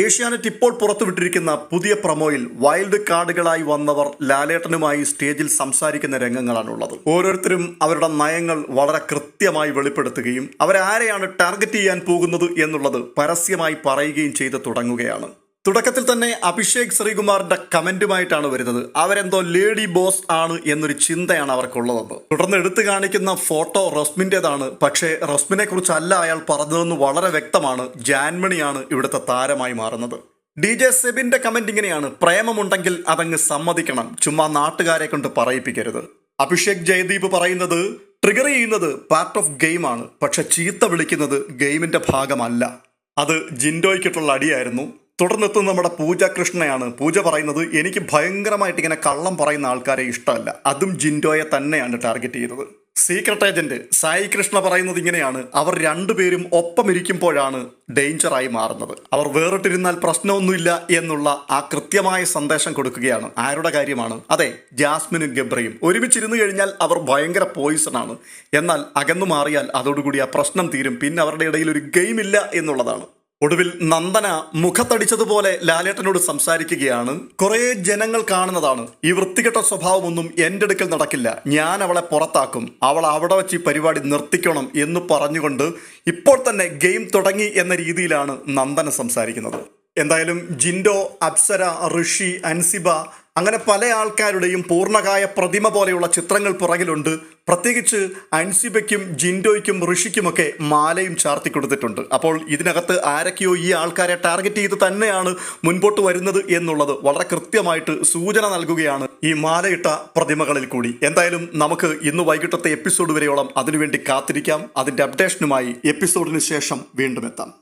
ഏഷ്യാനെറ്റ് ഇപ്പോൾ പുറത്തുവിട്ടിരിക്കുന്ന പുതിയ പ്രമോയിൽ വൈൽഡ് കാർഡുകളായി വന്നവർ ലാലേട്ടനുമായി സ്റ്റേജിൽ സംസാരിക്കുന്ന രംഗങ്ങളാണുള്ളത്. ഓരോരുത്തരും അവരുടെ നയങ്ങൾ വളരെ കൃത്യമായി വെളിപ്പെടുത്തുകയും അവരാരെയാണ് ടാർഗറ്റ് ചെയ്യാൻ പോകുന്നത് എന്നുള്ളത് പരസ്യമായി പറയുകയും ചെയ്ത് തുടങ്ങുകയാണ്. തുടക്കത്തിൽ തന്നെ അഭിഷേക് ശ്രീകുമാറിന്റെ കമന്റുമായിട്ടാണ് വരുന്നത്. അവരെന്തോ ലേഡി ബോസ് ആണ് എന്നൊരു ചിന്തയാണ് അവർക്കുള്ളതെന്ന്. തുടർന്ന് എടുത്തു കാണിക്കുന്ന ഫോട്ടോ റസ്മിന്റെതാണ് പക്ഷേ റസ്മിനെ കുറിച്ചല്ല അയാൾ പറഞ്ഞതെന്ന് വളരെ വ്യക്തമാണ്. ജാൻമണിയാണ് ഇവിടുത്തെ താരമായി മാറുന്നത്. ഡി ജെ സെബിന്റെ കമന്റ് ഇങ്ങനെയാണ്. പ്രേമമുണ്ടെങ്കിൽ അതങ്ങ് സമ്മതിക്കണം. ചുമ്മാ നാട്ടുകാരെ കൊണ്ട് പറയിപ്പിക്കരുത്. അഭിഷേക് ജയദീപ് പറയുന്നത് ട്രിഗർ ചെയ്യുന്നത് പാർട്ട് ഓഫ് ഗെയിം ആണ്. പക്ഷെ ചീത്ത വിളിക്കുന്നത് ഗെയിമിന്റെ ഭാഗമല്ല. അത് ജിൻഡോയ്ക്കിട്ടുള്ള അടിയായിരുന്നു. തുടർന്നെത്തുന്ന നമ്മുടെ പൂജ കൃഷ്ണയാണ്. പൂജ പറയുന്നത് എനിക്ക് ഭയങ്കരമായിട്ട് ഇങ്ങനെ കള്ളം പറയുന്ന ആൾക്കാരെ ഇഷ്ടമല്ല. അതും ജിൻഡോയെ തന്നെയാണ് ടാർഗറ്റ് ചെയ്തത്. സീക്രട്ട് ഏജന്റ് സായി കൃഷ്ണ പറയുന്നത് ഇങ്ങനെയാണ്. അവർ രണ്ടുപേരും ഒപ്പം ഇരിക്കുമ്പോഴാണ് ഡേഞ്ചറായി മാറുന്നത്. അവർ വേറിട്ടിരുന്നാൽ പ്രശ്നമൊന്നുമില്ല എന്നുള്ള ആ കൃത്യമായ സന്ദേശം കൊടുക്കുകയാണ്. ആരുടെ കാര്യമാണ്? അതെ ജാസ്മിനും ഗബ്രയും. ഒരുമിച്ചിരുന്നു കഴിഞ്ഞാൽ അവർ ഭയങ്കര പോയിസൺ ആണ്. എന്നാൽ അകന്നു മാറിയാൽ അതോടുകൂടി ആ പ്രശ്നം തീരും. പിന്നെ അവരുടെ ഇടയിൽ ഒരു ഗെയിം ഇല്ല എന്നുള്ളതാണ്. ഒടുവിൽ നന്ദന മുഖത്തടിച്ചതുപോലെ ലാലേട്ടനോട് സംസാരിക്കുകയാണ്. കുറേ ജനങ്ങൾ കാണുന്നതാണ്. ഈ വൃത്തികെട്ട സ്വഭാവമൊന്നും എന്റെ അടുക്കൽ നടക്കില്ല. ഞാൻ അവളെ പുറത്താക്കും. അവൾ അവിടെ വെച്ച് ഈ പരിപാടി നിർത്തിക്കണം എന്ന് പറഞ്ഞുകൊണ്ട് ഇപ്പോൾ തന്നെ ഗെയിം തുടങ്ങി എന്ന രീതിയിലാണ് നന്ദന സംസാരിക്കുന്നത്. എന്തായാലും ജിൻഡോ അപ്സര ഋഷി അൻസിബ അങ്ങനെ പല ആൾക്കാരുടെയും പൂർണകായ പ്രതിമ പോലെയുള്ള ചിത്രങ്ങൾ പുറകിലുണ്ട്. പ്രത്യേകിച്ച് അൻസിബയ്ക്കും ജിൻഡോയ്ക്കും ഋഷിക്കുമൊക്കെ മാലയും ചാർത്തി കൊടുത്തിട്ടുണ്ട്. അപ്പോൾ ഇതിനകത്ത് ആരൊക്കെയോ ഈ ആൾക്കാരെ ടാർഗറ്റ് ചെയ്ത് തന്നെയാണ് മുൻപോട്ട് വരുന്നത് എന്നുള്ളത് വളരെ കൃത്യമായിട്ട് സൂചന നൽകുകയാണ് ഈ മാലയിട്ട പ്രതിമകളിൽ കൂടി. എന്തായാലും നമുക്ക് ഇന്ന് വൈകിട്ടത്തെ എപ്പിസോഡ് വരെയോളം അതിനുവേണ്ടി കാത്തിരിക്കാം. അതിന്റെ അപ്ഡേഷനുമായി എപ്പിസോഡിന് ശേഷം വീണ്ടും എത്താം.